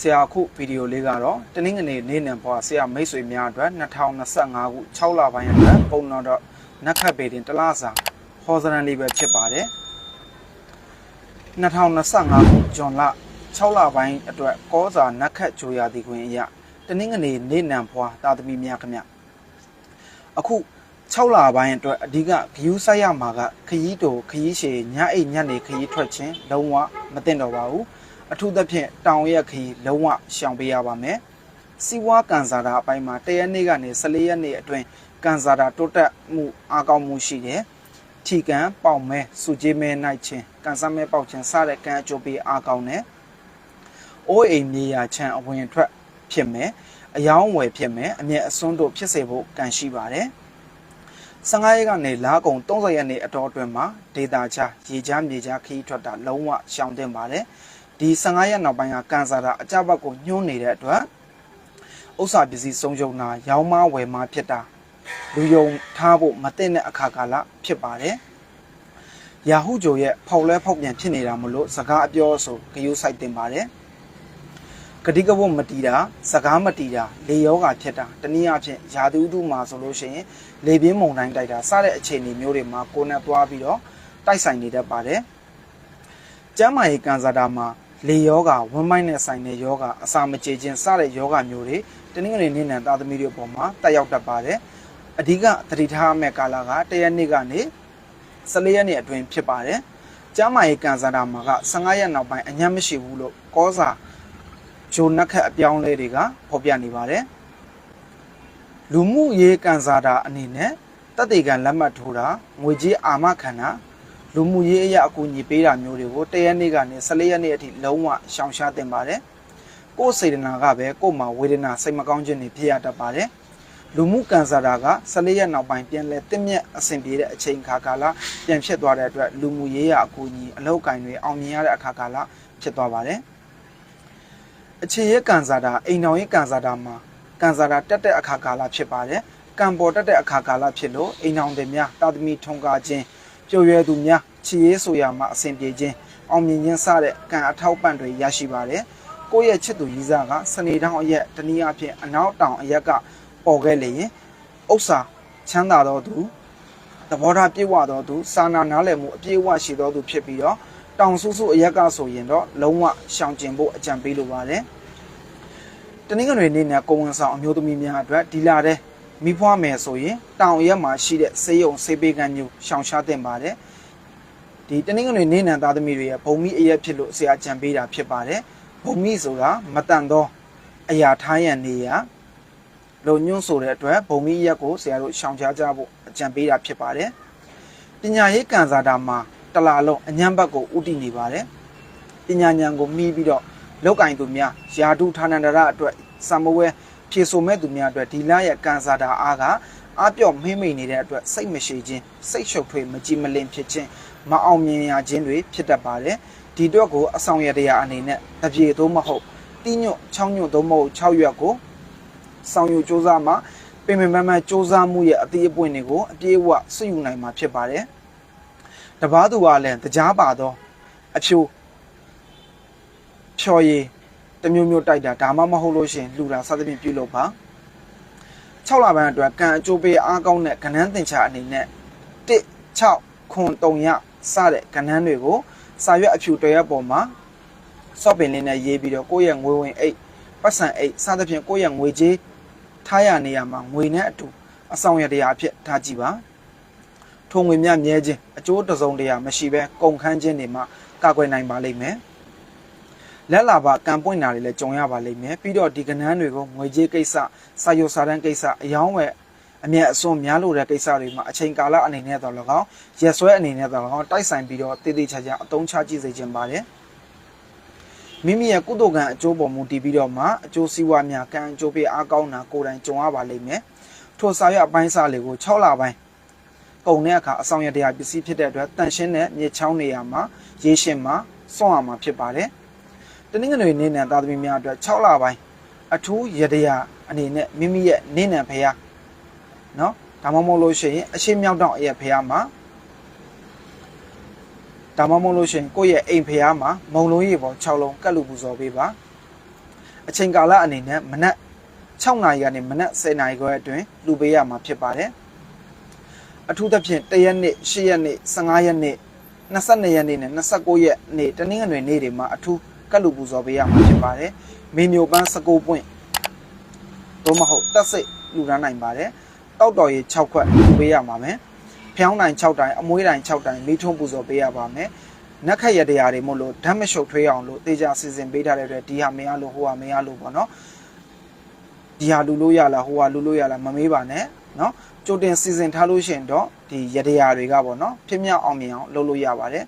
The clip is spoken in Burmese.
ဆရာအခုဗီဒီယိုလေးကတော့တနင်္ဂနွေနေ့နဲ့ဘွားဆရာမိတ်ဆွေများအတွက်2025ခု6လပိုင်းအတွက်ပုံတော်တော့နက်ခတ်ပေတင်တလားစာဟောစရန်လေးပဲဖြစ်ပါတယ်2025ခုဇွန်လ6လပိုင်းအတွက်ကောစာနက်ခတ်ဂျိုရာဒီခွင်အရတနင်္ဂနွေနေ့နံဘွားတာသမီများခင်ဗျအခု6လပိုင်းအတွက်အဓိကဂယူးဆိုင်ရမှာကခရီးတိုခရီးရှည်ညအိတ်ညနေခရီးထွက်ခြင်းလုံးဝမတင်တော့ပါဘူး အထူးသဖြင့်တောင်ရက်ခရီးလုံးဝရှောင်ပေးရပါမယ်စီဝါကန်စာတာအပိုင်းမှာတရက်နေ့ကနေ14ရက်နေ့အတွင်းကန်စာတာတိုးတက်မှုအားကောင်းမှုရှိတယ်ထီကန်ပေါင်မဲစုကြည်မဲနိုင်ခြင်းကန်ဆမ်းမဲပေါက်ခြင်းစတဲ့ကံအကျိုးပေးအားကောင်းတယ်အိုးအိမ်မြေယာချမ်းအဝင်ထွက်ဖြစ်မယ်အယောင်းဝယ်ဖြစ်မယ်အမျက်အစွန်းတို့ဖြစ်စေဖို့ကံရှိပါတယ်15ရက်ကနေလာကုံ30ရက်နေ့အတော်အတွင်းမှာဒေတာချရေချမ်းမြေချခီးထွက်တာလုံးဝရှောင်တင်ပါတယ် ဒီ15ရက်နောက်ပိုင်းကကန်ဆာတာအကြဘက်ကိုညှိုးနေတဲ့အတွက်ဥစ္စာပစ္စည်းဆုံးရှုံးတာရောင်းမဝယ်မဖြစ်တာလူယုံထားဖို့မတင်တဲ့အခါကာလဖြစ်ပါတယ်ရာဟုဂျိုရဲ့ဖောက်လဲဖောက်ပြန်ဖြစ်နေတာမလို့စကားအပြောဆိုဂယုစိုက်တင်ပါတယ်ဂတိကဝတ်မတီတာစကားမတီတာလေယောဂါဖြစ်တာတနည်းအားဖြင့်ယာသူဥတုမှာဆိုလို့ရှိရင်လေပြင်းမုန်တိုင်းတိုက်တာစတဲ့အခြေအနေမျိုးတွေမှာကိုယ်နဲ့သွားပြီးတော့တိုက်ဆိုင်နေတတ်ပါတယ်ကျမ်းမာရေးကန်စာတာမှာ လေယောဂါဝမ်းမိုင်းနဲ့ဆိုင်တဲ့ယောဂါအစာမကြေခြင်းစတဲ့ယောဂါမျိုးတွေတနင်္ဂနွေနေ့နဲ့သားသမီးတွေအပေါ်မှာတက်ရောက်တတ်ပါတယ်အဓိကသတိထားရမယ့်ကာလကတရက်နေ့ကနေ14ရက်နေ့အတွင်းဖြစ်ပါတယ်ကျမ်းမာရေးကန်စာတာမှာက15ရက်နောက်ပိုင်းအညံ့မရှိဘူးလို့ကောစာဂျိုနက်ခတ်အပြောင်းလဲတွေကဖော်ပြနေပါတယ်လူမှုရေးကန်စာတာအနေနဲ့တက်တေကန်လက်မှတ်ထိုးတာငွေကြေးအာမခံတာ လူမှုရေးအရာအကူအညီပေးတာမျိုးတွေကိုတရက်နေ့ကနေ14ရက်နေ့အထိလုံးဝရှောင်ရှားတင်ပါတယ်ကိုယ်စေတနာကပဲကိုယ်မှာဝေဒနာစိတ်မကောင်းခြင်းတွေဖြစ်ရတတ်ပါတယ်လူမှုကန်စာတာက14ရက်နောက်ပိုင်းပြန်လဲတင့်မြက်အဆင်ပြေတဲ့အချိန်ခါကာလပြန်ဖြစ်သွားတဲ့အတွက်လူမှုရေးရာအကူအညီအလောက်ကိုင်းတွေအောင်မြင်ရတဲ့အခါကာလဖြစ်သွားပါတယ်အခြေရကန်စာတာအိမ်တော်ရေးကန်စာတာမှာကန်စာတာတက်တဲ့အခါကာလဖြစ်ပါတယ်ကံပေါ်တက်တဲ့အခါကာလဖြစ်လို့အိမ်တော်တွေများတာသမီထုံကားခြင်း ပျော်ရွယ်သူများချီရေးဆိုရမှာအဆင်ပြေခြင်းအောင်မြင်ခြင်းစတဲ့ကံအထောက်ပံ့တွေရရှိပါတယ်ကိုယ့်ရဲ့ချစ်သူကြီးစားကစနေတောင်အရက်တနည်းအားဖြင့်အနောက်တောင်အရက်ကပေါ်ခဲ့လေရင်ဥစ္စာချမ်းသာတော်သူသဘောထားပြည့်ဝတော်သူစာနာနားလည်မှုအပြည့်အဝရှိတော်သူဖြစ်ပြီးတော့တောင်ဆူဆူအရက်ကဆိုရင်တော့လုံးဝရှောင်ကျင်ဖို့အကြံပေးလိုပါတယ်တနင်္ဂနွေနေ့နဲ့ကိုဝန်ဆောင်အမျိုးသမီးများအတွက်ဒီလာတဲ့ မိဖွားမယ်ဆိုရင်တောင်ရက်မှာရှိတဲ့ဆေးရုံဆေးပေးကမ်းမျိုးရှောင်ရှားသင့်ပါတယ်ဒီတနင်္ဂနွေနေ့နံသားသမီးတွေရဲ့ဘုံမိအရက်ဖြစ်လို့ဆရာကြံပေးတာဖြစ်ပါတယ်ဘုံမိဆိုတာမတန်သောအရာထားရန်နေရလုံညွန့်ဆိုတဲ့အတွက်ဘုံမိရက်ကိုဆရာတို့ရှောင်ရှားကြဖို့အကြံပေးတာဖြစ်ပါတယ်ပညာရေးကန်စာတာမှာတလာလုံးအညံဘက်ကိုဥတည်နေပါတယ်ပညာဉာဏ်ကိုမှီးပြီးတော့လောက်ကင်သူများယာတုဌာနန္ဒရအတွက်စံမဝဲ ဖြေဆိုမဲ့သူများအတွက်ဒီလရဲ့ကန်စာတာအားကအားပြော့မင်းမိန်နေတဲ့အတွက်စိတ်မရှိခြင်းစိတ်ရှုပ်ထွေးမကြည်မလင်ဖြစ်ခြင်းမအောင်မြင်ရခြင်းတွေဖြစ်တတ်ပါတယ်ဒီတော့ကိုအဆောင်ရတရားအနေနဲ့တပြေသို့မဟုတ်တီးညွတ်ချောင်းညွတ်သို့မဟုတ်6ရွက်ကိုဆောင်ယူစူးစမ်းမှာပင်ပင်ပန်းပန်းစူးစမ်းမှုရဲ့အသေးအပွင့်တွေကိုအပြည့်အဝဆွယူနိုင်မှာဖြစ်ပါတယ်တပားသူကလည်းတရားပါတော့အဖြိုဖြော်ရည် တမျိုးမျိုးတိုက်တာဒါမှမဟုတ်လို့ရှင်လှူတာစသဖြင့်ပြုလုပ်ပါ6လပိုင်းအတွက်ကံအကျိုးပေးအားကောင်းတဲ့ကဏ္ဍသင်္ချာအနေနဲ့1 6ခွန်3ရစတဲ့ကဏ္ဍတွေကိုစာရွက်အဖြူတရက်ပေါ်မှာစော့ပင်လေးနဲ့ရေးပြီးတော့ကိုယ့်ရဲ့ငွေဝင်အိတ်ပတ်စံအိတ်စသဖြင့်ကိုယ့်ရဲ့ငွေကြေးထားရနေရမှာငွေနဲ့အတူအဆောင်ရတရားအဖြစ်ထားကြည့်ပါထုံငွေမြမြဲခြင်းအကျိုးတစုံတရာမရှိဘဲကုန်ခန်းခြင်းတွေမှာကာကွယ်နိုင်ပါလိမ့်မယ် လက်လာပါကံပွင့်တာတွေလည်းကြုံရပါလိမ့်မယ်ပြီးတော့ဒီကဏ္ဍတွေကိုငွေကြေးကိစ္စစာရုပ်စာတမ်းကိစ္စအယောင်းဝယ်အမျက်အစွန်းများလို့တဲ့ကိစ္စတွေမှာအချိန်ကာလအနေနဲ့တော့၎င်းရက်စွဲအနေနဲ့တော့၎င်းတိုက်ဆိုင်ပြီးတော့တည်တည်ချာချာအသုံးချကြည့်စေခြင်းပါတယ်မိမိရဲ့ကုသိုလ်ကံအကျိုးပေါ်မူတည်ပြီးတော့မှအကျိုးစီးပွားများကံအကျိုးပေးအားကောင်းတာကိုယ်တိုင်ကြုံရပါလိမ့်မယ်ထိုစာရွက်အပိုင်းစာလေးကို6လပိုင်းကုန်တဲ့အခါအဆောင်ရတရားပစ္စည်းဖြစ်တဲ့အတွက်တန်ရှင်းတဲ့မြေချောင်းနေရာမှာရေရှင်မှာစွန့်ရမှာဖြစ်ပါတယ် တနင်္ဂနွေနေ့နဲ့သာသမီများအတွက်6လပိုင်းအထူးရတရားအနေနဲ့မိမိရဲ့နေ့နံဖျားနော်ဒါမှမဟုတ်လို့ရှိရင်အရှိမြောက်တောင်အရက်ဖျားမှာဒါမှမဟုတ်လို့ရှိရင်ကိုယ့်ရဲ့အိမ်ဖျားမှာမုံလုံးရေပေါ်6လုံးကတ်လူပူဇော်ပေးပါအချိန်ကာလအနေနဲ့မနက်6နာရီကနေမနက်10နာရီခွဲအတွင်းလူပေးရမှာဖြစ်ပါတယ်အထူးသဖြင့်1ရက်နေ့10ရက်နေ့15ရက်နေ့22ရက်နေ့နဲ့29ရက်နေ့တနင်္ဂနွေနေ့တွေမှာအထူး ကတ်လူပူဇော်ပေးရမှာဖြစ်ပါတယ်မီနိုပန်း19ပွင့်တော့မဟုတ်တက်စိတ်လူရမ်းနိုင်ပါတယ်တောက်တော်ရေ6ခွက်လူပေးရမှာမယ်ဖျောင်းတိုင်6တိုင်အမွှေးတိုင်6တိုင်မိထုံးပူဇော်ပေးရပါမယ်နက်ခက်ရတရားတွေမို့လို့ဓာတ်မရှုပ်ထွေးအောင်လို့တေချာစီစဉ်ပေးထားတဲ့အတွက်ဒီဟာမရလို့ဟိုဟာမရလို့ပေါ့နော်ဒီဟာလူလို့ရလားဟိုဟာလူလို့ရလားမမေးပါနဲ့နော်ကြိုတင်စီစဉ်ထားလို့ရှိရင်တော့ဒီရတရားတွေကပေါ့နော်ဖြစ်မြောက်အောင်မြင်အောင်လုပ်လို့ရပါတယ်